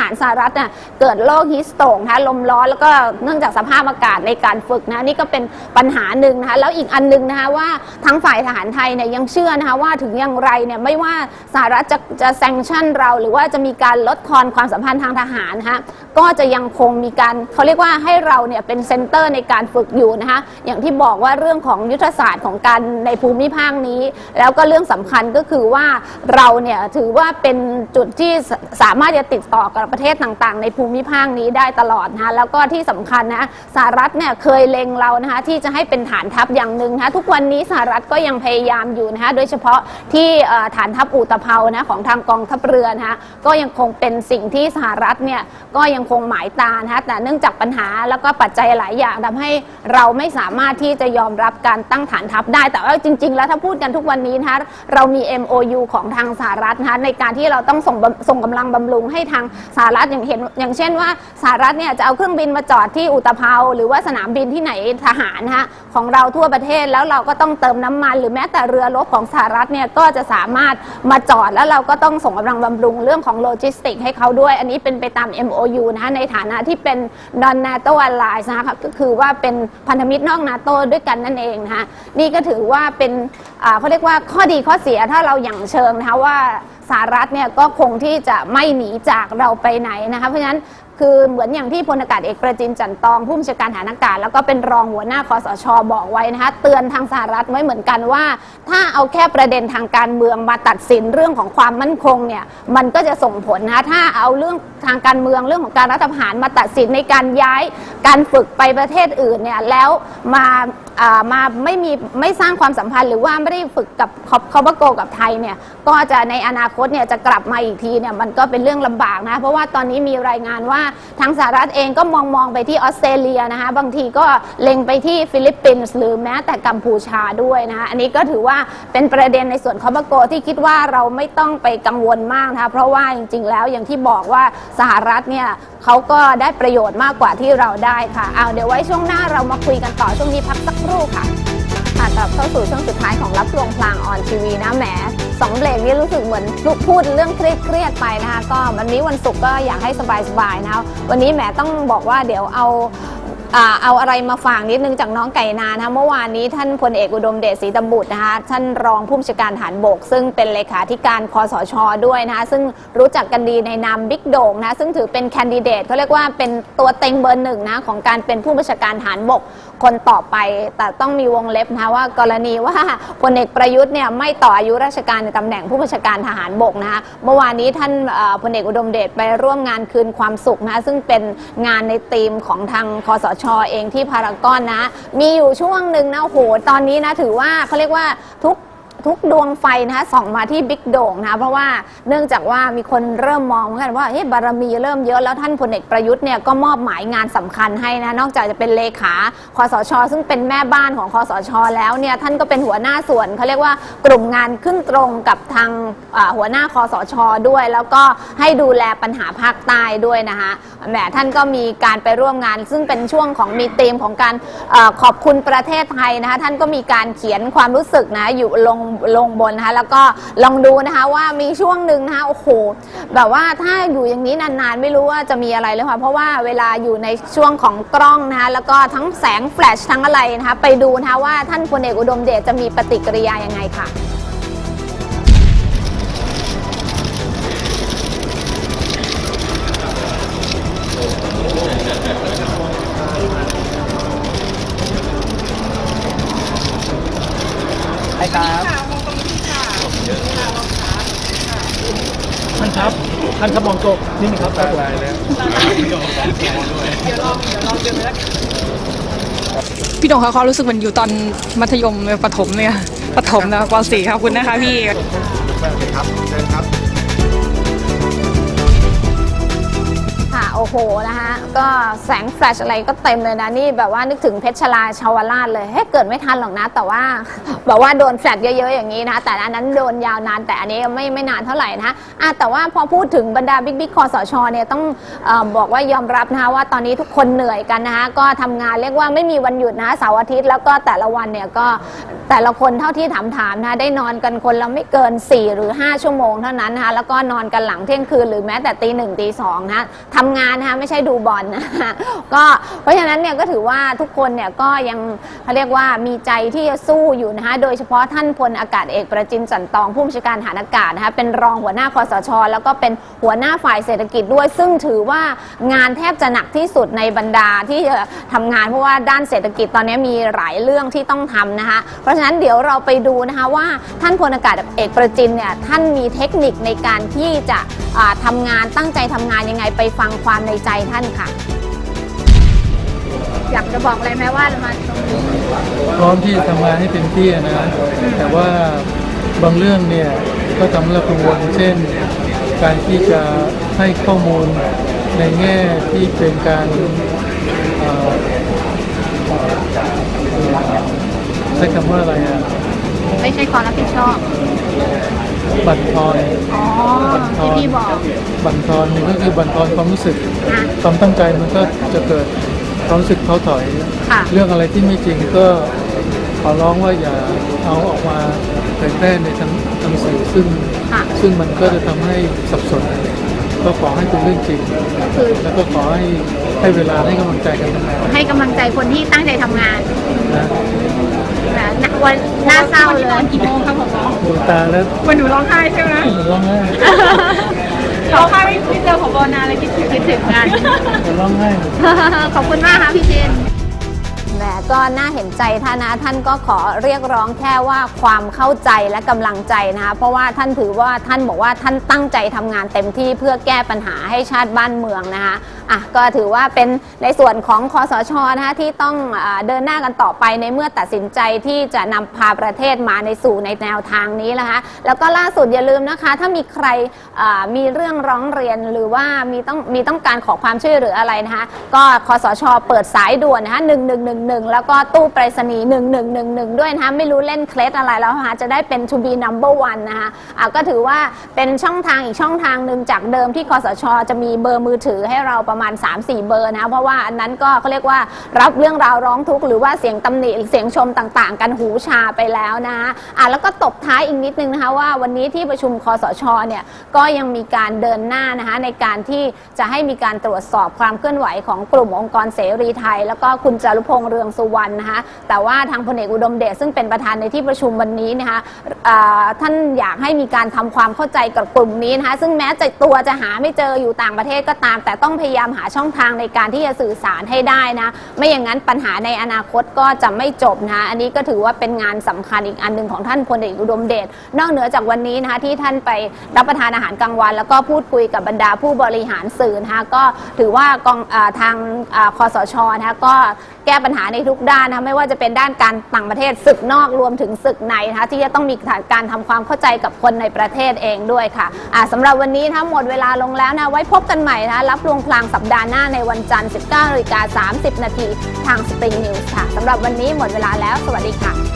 ฐานสหรัฐน่ะเกิดโรคฮิสโตกนะคะลมร้อนแล้วก็เนื่องจากสภาพอากาศในการฝึกนะนี่ก็เป็นปัญหาหนึ่งนะคะแล้วอีกอันหนึงนะคะว่าทั้งฝ่ายทหารไทยเนี่ยยังเชื่อนะคะว่าถึงอย่างไรเนี่ยไม่ว่าสหรัฐจะจะแซงชั่นเรา หรือว่าจะมีการลดทอนความสัมพันธ์ทางทหารนะคะก็จะยังคงมีการเขาเรียกว่าให้เราเนี่ยเป็นเซ็นเตอร์ในการฝึกอยู่นะคะอย่างที่บอกว่าเรื่องของยุทธศาสตร์ของการในภูมิภาคนี้ แล้วก็เรื่องสำคัญก็คือว่าเราเนี่ยถือว่าเป็นจุดที่สามารถจะติดต่อกับประเทศต่างๆ ในภูมิภาคนี้ได้ตลอดนะแล้วก็ที่สำคัญนะสหรัฐเนี่ยเคยเล็งเรานะคะที่จะให้เป็นฐานทัพอย่างหนึ่งนะทุกวันนี้สหรัฐก็ยังพยายามอยู่นะคะโดยเฉพาะที่ฐานทัพอุตภเปานะของทางกองทัพเรือนะคะก็ยังคงเป็นสิ่งที่สหรัฐเนี่ยก็ยังคงหมายตานะคะแต่เนื่องจากปัญหาแล้วก็ปัจจัยหลายอย่างทำให้เราไม่สามารถที่จะยอมรับการตั้งฐานทัพได้ แต่ว่าจริง ๆ แล้วถ้าพูดกันทุกวันนี้นะคะเรามี MOU ของทางสหรัฐนะคะในการที่เราต้องส่งส่งกำลังบำรุงให้ทางสหรัฐอย่างเห็นอย่างเช่นว่าสหรัฐเนี่ยจะเอาเครื่องบินมาจอดที่อุตภเปาหรือว่าสนามบินที่ไหนทหารนะคะของเราทั่วประเทศแล้วเราก็ต้องเติมน้ำมัน หรือแม้แต่เรือรบของสหรัฐเนี่ยก็จะสามารถมาจอดแล้วเราก็ต้องส่งกำลังบำรุงเรื่องของโลจิสติกให้เขาด้วย อันนี้เป็นไปตาม MOU นะคะในฐานะที่เป็น non NATO allies นะคะก็คือว่าเป็นพันธมิตรนอกนาโตด้วยกันนั่นเองนะคะนี่ก็ถือว่าเป็นเขาเรียกว่าข้อดีข้อเสียถ้าเราอย่างเชิงนะคะว่า สหรัฐเนี่ยก็คงที่จะไม่หนีจากเราไปไหนนะคะเพราะฉะนั้นคือเหมือนอย่างที่พลอากาศเอกประจินจันทร์ตอง ผู้บัญชาการฐานอากาศ แล้วก็เป็นรองหัวหน้าคอสชบอกไว้นะคะเตือนทางสหรัฐไว้เหมือนกันว่า ถ้าเอาแค่ประเด็นทางการเมืองมาตัดสินเรื่องของความมั่นคงเนี่ยมันก็จะส่งผลนะคะถ้าเอาเรื่องทางการเมืองเรื่องของการรัฐประหารมาตัดสินในการย้ายการฝึกไปประเทศอื่นเนี่ยแล้วมา มาไม่มีไม่สร้างความสัมพันธ์หรือว่าไม่ได้ฝึกกับคอปโกกับไทยเนี่ยก็จะในอนาคตเนี่ยจะกลับมาอีกทีเนี่ยมันก็เป็นเรื่องลำบากนะ เพราะว่าตอนนี้มีรายงานว่าทางสหรัฐเองก็มองมองไปที่ออสเตรเลียนะคะบางทีก็เล็งไปที่ฟิลิปปินส์หรือแม้แต่กัมพูชาด้วยนะคะอันนี้ก็ถือว่าเป็นประเด็นในส่วนคอปโกที่คิดว่าเราไม่ต้องไปกังวลมากนะคะเพราะว่าจริง ๆ แล้วอย่างที่บอกว่าสหรัฐเนี่ยเขาก็ได้ประโยชน์มากกว่าที่เราได้ค่ะเอาเดี๋ยวไว้ช่วงหน้าเรามาคุยกันต่อช่วงนี้พักสักครู่ค่ะค่ะกลับเข้าสู่ช่วงสุดท้ายของรับลวงพลางออนทีวีนะแหมสองเบรกนี้รู้สึกเหมือนลูกพูดเรื่องเครียดเครียดๆไปนะคะ ก็วันนี้วันศุกร์ก็อยากให้สบายๆนะคะวันนี้แหมต้องบอกว่าเดี๋ยวเอา เอาอะไรมาฝากนิดนึงจากน้องไก่นานะคะเมื่อวานนี้ท่านพลเอกอุดมเดชศรีตบุตรนะคะท่านรองผู้บัญชาการฐานบก ซึ่งเป็นเลขาธิการคอสชด้วยนะคะซึ่งรู้จักกันดีในนามบิ๊กโด่งนะซึ่งถือเป็นแคนดิเดตเขาเรียกว่าเป็นตัวเต็งเบอร์หนึ่งนะของการเป็นผู้บัญชาการฐานบกคนต่อไป แต่ต้องมีวงเล็บนะคะว่ากรณีว่าพลเอกประยุทธ์เนี่ยไม่ต่ออายุราชการในตำแหน่งผู้บัญชาการทหารบกนะคะเมื่อวานนี้ท่านพลเอกอุดมเดชไปร่วมงานคืนความสุขนะคะซึ่งเป็นงานในธีมของทางคอสชอเองที่พารากอนนะ มีอยู่ช่วงหนึ่งนะโอ้โหตอนนี้นะถือว่าเขาเรียกว่าทุก ทุกดวงไฟนะคะส่องมาที่บิ๊กโด่งนะคะเพราะว่าเนื่องจากว่ามีคนเริ่มมองเหมือนกันว่าเฮ้ยบารมีเริ่มเยอะแล้วท่านพลเอกประยุทธ์เนี่ยก็มอบหมายงานสำคัญให้นะนอกจากจะเป็นเลขาคอสช ซึ่งเป็นแม่บ้านของคอสช แล้วเนี่ยท่านก็เป็นหัวหน้าส่วนเขาเรียกว่ากลุ่มงานขึ้นตรงกับทางหัวหน้าคอสช ด้วย แล้วก็ให้ดูแลปัญหาภาคใต้ด้วยนะคะแหมท่านก็มีการไปร่วมงาน ซึ่งเป็นช่วงของมีธีมของการอขอบคุณประเทศไทยนะคะท่านก็มีการเขียนความรู้สึกนะอยู่ลงลงบนนะคะแล้วก็ลองดูนะคะว่ามีช่วงหนึ่งนะคะโอ้โหแบบว่าถ้าอยู่อย่างนี้นานๆ ไม่รู้ว่าจะมีอะไรเลยค่ะเพราะว่าเวลาอยู่ในช่วงของกล้องนะคะแล้วก็ทั้งแสงแฟลชทั้งอะไรนะคะไปดูนะคะว่าท่านพลเอกอุดมเดชจะมีปฏิกิริยายังไงค่ะ ท่านครับมองโตะนี่นี่ครับครับผมพี่โด่งคะความรู้สึกเหมันอยู่ตอนมัธยมประถมเนี่ยประถมนะป .4 ครับคุณนะคะพี่ค่ะโอ้ โหนะคะก็แสงแฟลชอะไรก็เต็มเลยนะนี่แบบว่านึกถึงเพชรชลาชาวราชเลยเฮ้เกิดไม่ทันหรอกนะ แต่ว่าแบบว่าโดนแฟลชเยอะๆอย่างนี้นะแต่อันนั้นโดนยาวนานแต่อันนี้ไม่ไม่นานเท่าไหร่นะอะแต่ว่าพอพูดถึงบรรดาบิ๊กบิ๊กคอสชเนี่ยต้องอบอกว่ายอมรับนะคะว่าตอนนี้ทุกคนเหนื่อยกันนะคะก็ทำงานเรียกว่าไม่มีวันหยุดนะเสาร์อาทิตย์แล้วก็แต่ละวันเนี่ยก็แต่ละคนเท่าที่ถามถามๆนะได้นอนกันคนละไม่เกิน 4 หรือ 5 ชั่วโมงเท่านั้นนะคะแล้วก็นอนกันหลังเที่ยงคืนหรือแม้แต่ตีหนึ่งตีสองนะทำงานนะคะไม่ใช่ดูบอลนะคะก็เพราะฉะนั้นเนี่ยก็ถือว่าทุกคนเนี่ยก็ยังเขาเรียกว่ามีใจที่จะสู้อยู่นะคะโดยเฉพาะท่านพลอากาศเอกประจินจันตองผู้บัญชาการฐานอากาศนะคะเป็นรองหัวหน้าคอสช แล้วก็เป็นหัวหน้าฝ่ายเศรษฐกิจด้วย ซึ่งถือว่างานแทบจะหนักที่สุดในบรรดาที่จะทำงานเพราะว่าด้านเศรษฐกิจตอนนี้มีหลายเรื่องที่ต้องทำนะคะเพราะฉะนั้นเดี๋ยวเราไปดูนะคะว่าท่านพลอากาศเอกประจินเนี่ยท่านมีเทคนิคในการที่จะ ทำงานตั้งใจทำงานยังไงไปฟังความในใจท่านค่ะ อยากจะบอกอะไรไหมว่ามาตรงนี้พร้อมที่จะทำงานให้เต็มที่นะ แต่ว่าบางเรื่องเนี่ยก็ทำให้เรากังวลเช่น การที่จะให้ข้อมูลในแง่ที่เป็นการเอ่อใช้คำว่าอะไรอะ ไม่ใช่ความรับผิดชอบ บั่นทอนอ๋อบั่นทอนที่พี่บอกบั่นทอนหนึ่งก็คือบั่นทอนความรู้สึกอะ ความตั้งใจมันก็จะเกิดความรู้สึกท้อถอย ค่ะ เรื่องอะไรที่ไม่จริงก็ขอร้องว่าอย่าเอาออกมาเผยแพร่ในทางทางสื่อซึ่ง ค่ะ ซึ่งมันก็จะทำให้สับสน ก็ขอให้เป็นเรื่องจริง ก็คือแล้วก็ขอให้ให้เวลาให้กำลังใจกันทำงานให้กำลังใจคนที่ตั้งใจทำงาน นะ นะนะวันน่าเศร้าเลย กี่โมงครับผมดูตาแล้ววันหนูร้องไห้ใช่ไหมเหมือนร้องไห้ร้องไห้ไม่เจอผบนานเลยคิดถึงคิดถึงงานเหมือนร้องไห้ขอบคุณมากค่ะพี่เจนแหมก็น่าเห็นใจท่านนะท่านก็ขอเรียกร้องแค่ว่าความเข้าใจและกำลังใจนะคะเพราะว่าท่านถือว่าท่านบอกว่าท่านตั้งใจทำงานเต็มที่เพื่อแก้ปัญหาให้ชาติบ้านเมืองนะคะ อะก็ถือว่าเป็นในส่วนของคอสชนะคะที่ต้องอเดินหน้ากันต่อไปในเมื่อตัดสินใจที่จะนำพาประเทศมาในสู่ในแนวทางนี้นะคะแล้วก็ล่าสุดอย่าลืมนะคะ ถ้ามีใครมีเรื่องร้องเรียนหรือว่ามีต้องมีต้องการขอความช่วยเหลืออะไรนะคะ ก็คอสชเปิดสายด่วนนะคะ1111แล้วก็ตู้ไปรษณีย์1111ด้วยนะคะไม่รู้เล่นเคล็ดอะไรแล้วนะคะจะได้เป็น to be number one นะคะอะก็ถือว่าเป็นช่องทางอีกช่องทางหนึ่งจากเดิมที่คอสช จะมีเบอร์มือถือให้เราประมาณ 3-4 เบอร์นะคะเพราะว่าอันนั้นก็เขาเรียกว่ารับเรื่องราวร้องทุกข์หรือว่าเสียงตำหนิเสียงชมต่างๆ กันหูชาไปแล้วนะอะแล้วก็ตบท้ายอีกนิดนึงนะคะว่าวันนี้ที่ประชุมคอสชเนี่ยก็ยังมีการเดินหน้านะคะในการที่จะให้มีการตรวจสอบความเคลื่อนไหวของกลุ่มองค์กรเสรีไทย แล้วก็คุณจารุพงษ์เรืองสุวรรณนะคะแต่ว่าทางพลเอกอุดมเดชซึ่งเป็นประธานในที่ประชุมวันนี้นะคะท่านอยากให้มีการทำความเข้าใจกับกลุ่มนี้นะคะซึ่งแม้จะตัวจะหาไม่เจออยู่ต่างประเทศก็ตาม แต่ต้องพยายามหาช่องทางในการที่จะสื่อสารให้ได้นะ ไม่อย่างนั้นปัญหาในอนาคตก็จะไม่จบนะอันนี้ก็ถือว่าเป็นงานสำคัญอีกอันหนึ่งของท่านพลเอกอุดมเดชนอกเหนือจากวันนี้นะคะที่ท่านไปรับประทานอาหารกลางวัน แล้วก็พูดคุยกับบรรดาผู้บริหารสื่อนะคะก็ถือว่ากองอทางอคอสชนะคะก็แก้ปัญหาในทุกด้านนะคะไม่ว่าจะเป็นด้านการต่างประเทศศึกนอกรวมถึงศึกในนะคะที่จะต้องมีการทำความเข้าใจกับคนในประเทศเองด้วยค่ะอ่าสำหรับวันนี้นะคะหมดเวลาลงแล้วนะไว้พบกันใหม่นะรับลวงพลางสัปดาห์หน้าในวันจันทร์ 19นาฬิกา30 นาทีทางสปริงนิวส์ค่ะสำหรับวันนี้หมดเวลาแล้ว สวัสดีค่ะ